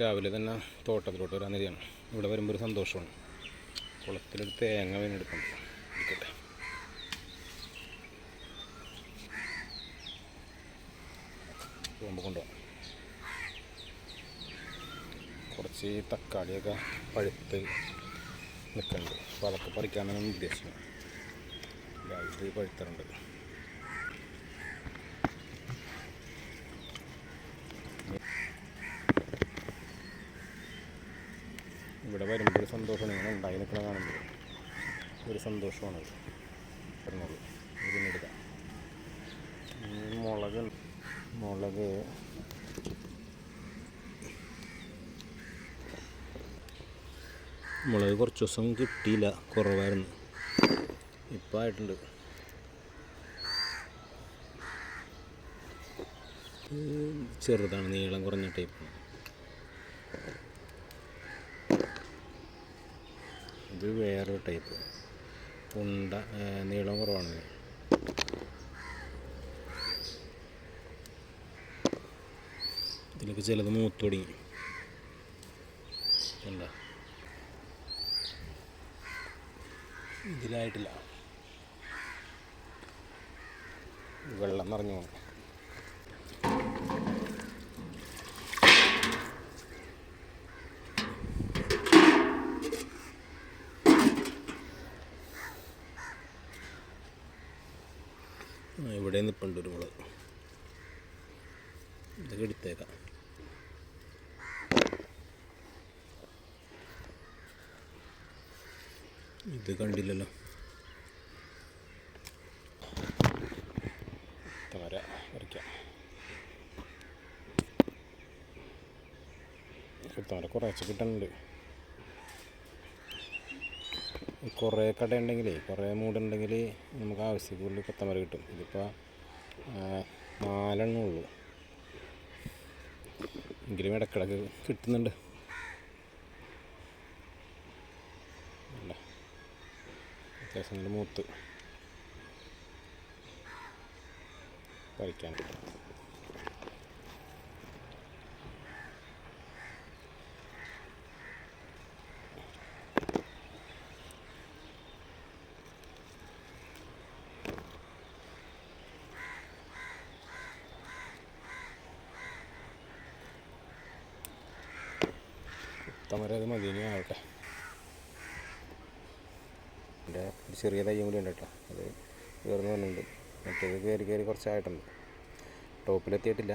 രാവിലെ തന്നെ തോട്ടത്തിലോട്ട് വരാൻ നിരയാണ് ഇവിടെ വരുമ്പോൾ ഒരു സന്തോഷമാണ്. കുളത്തിലൊരു തേങ്ങ വീണെടുക്കുന്നുണ്ട് എടുക്കട്ടെ കൊണ്ടുപോകാം. കുറച്ച് തക്കാളിയൊക്കെ പഴുത്ത് നിൽക്കുന്നുണ്ട്. അപ്പോൾ അതൊക്കെ പറിക്കാനാണ് ഉദ്ദേശിക്കുന്നത്. രാവിലെ പഴുത്തറുണ്ട് ഇവിടെ വരുമ്പോൾ ഒരു സന്തോഷമാണ് ഇങ്ങനെ ഉണ്ടായി നിൽക്കണ കാണുമ്പോൾ. ഒരു സന്തോഷമാണ് പറഞ്ഞോളൂ ഇതിനിടുക മുളക് മുളക്. മുളക് കുറച്ച് ദിവസം കിട്ടിയില്ല. കുറവായിരുന്നു. ഇപ്പം ആയിട്ടുണ്ട്. ചെറുതാണ്. നീളം കുറഞ്ഞ ടൈപ്പ് വേറൊരു ടൈപ്പ് ഉണ്ട നീളം കുറവാണ്. ഇത്. ഇതിലൊക്കെ ചിലത് മൂത്ത് തുടങ്ങി. എന്താ ഇതിലായിട്ടില്ല. വെള്ളം നിറഞ്ഞു പോകും ഇവിടെ നിൽപ്പുണ്ട് ഒരു മുളക്. ഇതൊക്കെ എടുത്തേക്കാം. ഇത് കണ്ടില്ലല്ലോ. താര വരയ്ക്കാം താര കുറേശ്ശെ കിട്ടുന്നുണ്ട് കുറേ കട ഉണ്ടെങ്കിലേ കുറേ മൂടുണ്ടെങ്കിൽ നമുക്ക് ആവശ്യത്തിലുള്ള കൊത്തമര കിട്ടും. ഇതിപ്പോൾ നാലെണ്ണം ഉള്ളൂ. എങ്കിലും ഇടക്കിടക്ക് കിട്ടുന്നുണ്ട്. അത്യാവശ്യം മൂത്ത്. പറിക്കാൻ. കൊത്തമര അത് മതി ഇനി ആവട്ടെ എന്റെ ഒരു ചെറിയ തയ്യും കൂടി ഉണ്ട് കേട്ടോ അത് കയറുന്നു പറഞ്ഞിട്ടുണ്ട് മറ്റേത് കയറി കയറി കുറച്ചായിട്ടുണ്ട്. ടോപ്പിലെത്തിയിട്ടില്ല.